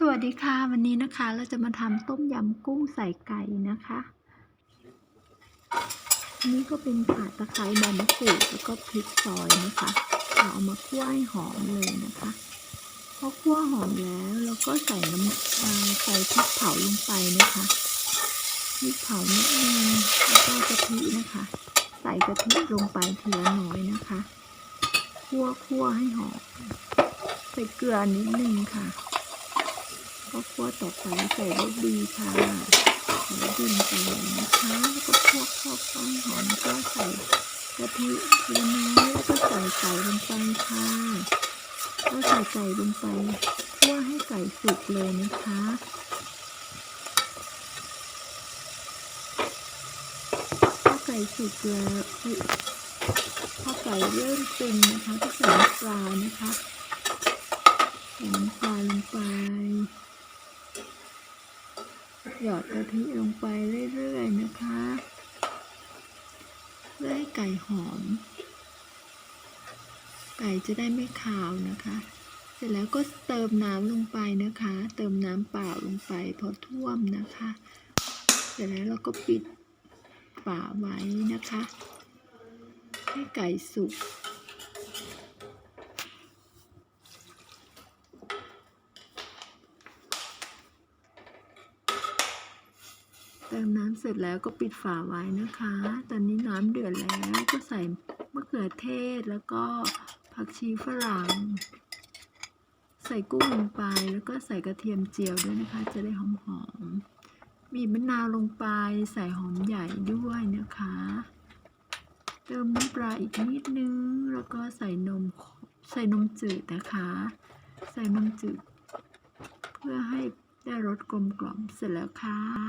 สวัสดีค่ะ วันนี้นะคะเราจะมาทำต้มยำกุ้งใส่ไก่นะคะอันนี้ก็เป็นข่าตะไคร้ใบมะกรูดแล้วก็พริกซอยนะคะเราเอามาคั่วให้หอมเลยนะคะพอคั่วหอมแล้วเราก็ใส่น้ำตาลใส่พริกเผาลงไปนะคะพริกเผานิดนึงแล้วก็กะทินะคะ ใส่กะทิลงไปทีละน้อยนะคะคั่วคั่วให้หอมใส่เกลือนิดนึงค่ะ ก็คั่วต่อไปใส่รสดีค่ะใส่รสดีลงไปนะคะแล้วก็คั่วคั่วคั่วให้หอมก็ใส่กะทิทีละน้อยแล้วก็ใส่ไก่ลงไปค่ะก็ใส่ไก่ลงไปคั่วให้ไก่สุกเลยนะคะพอไก่สุกแล้วพอไก่เริ่มตึงนะคะก็ใส่ปลานะคะใส่น้ำปลาลงไป หยอดกะทิลงไปเรื่อยๆนะคะเพื่อให้ไก่หอม ไก่จะได้ไม่คาวนะคะ เสร็จแล้วก็เติมน้ำลงไปนะคะ เติมน้ำเปล่าลงไปพอท่วมนะคะ เสร็จแล้วเราก็ปิดฝาไว้นะคะ ให้ไก่สุก เติมน้ำเสร็จแล้วก็ปิดฝาไว้นะคะ ตอนนี้น้ำเดือดแล้วก็ใส่มะเขือเทศแล้วก็ผักชีฝรั่ง ใส่กุ้งลงไปแล้วก็ใส่กระเทียมเจียวด้วยนะคะ จะได้หอมๆบีบมะนาวลงไปใส่หอมใหญ่ด้วยนะคะ เติมน้ำปลาอีกนิดนึง แล้วก็ใส่นมใส่นมจืดนะคะ ใส่นมจืด เพื่อให้ได้รสกลมกล่อมเสร็จแล้วค่ะ